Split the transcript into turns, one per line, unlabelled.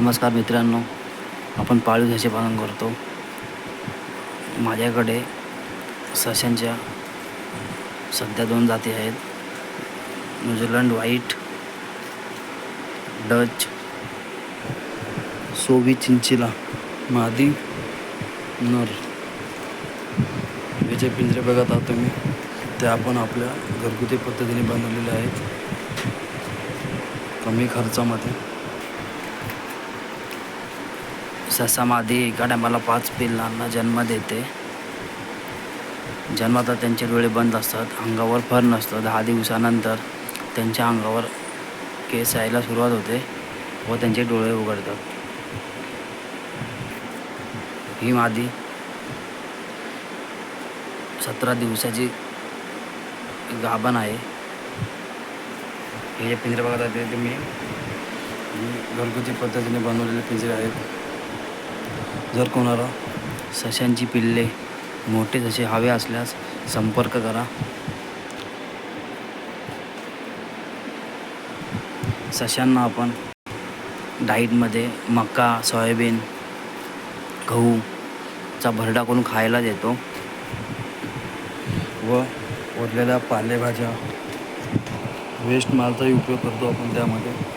नमस्कार मित्रांनो आपण पाळीव घ्याचे पालन करतो. माझ्याकडे सशांच्या सध्या दोन जाती आहेत. न्यूझीलंड व्हाईट डच सोवी चिंचिला मादी नर. हे जे पिंजरे बघत आहात तुम्ही. ते आपण आपल्या घरगुती पद्धतीने बनवलेले आहेत. कमी खर्चामध्ये. ससा मादी एका टायमाला पाच पिल्लांना जन्म देते. जन्मात त्यांचे डोळे बंद असतात अंगावर फर नसतं दहा दिवसानंतर त्यांच्या अंगावर केस यायला सुरुवात होते व त्यांचे डोळे उघडतात. ही मादी सतरा दिवसाची गाभण आहे. हे जे पिंजरे बघत आहे ते तुम्ही घरगुती पद्धतीने बनवलेले पिंजरे आहेत. जर कोणाला सशांची पिल्ले मोठे जसे हवे असल्यास संपर्क करा. सशांना आपण डाईटमध्ये मका सोयाबीन गहूचा भरडा करून खायला देतो. व उरलेल्या पालेभाज्या वेस्ट मालचाही उपयोग करतो आपण त्यामध्ये.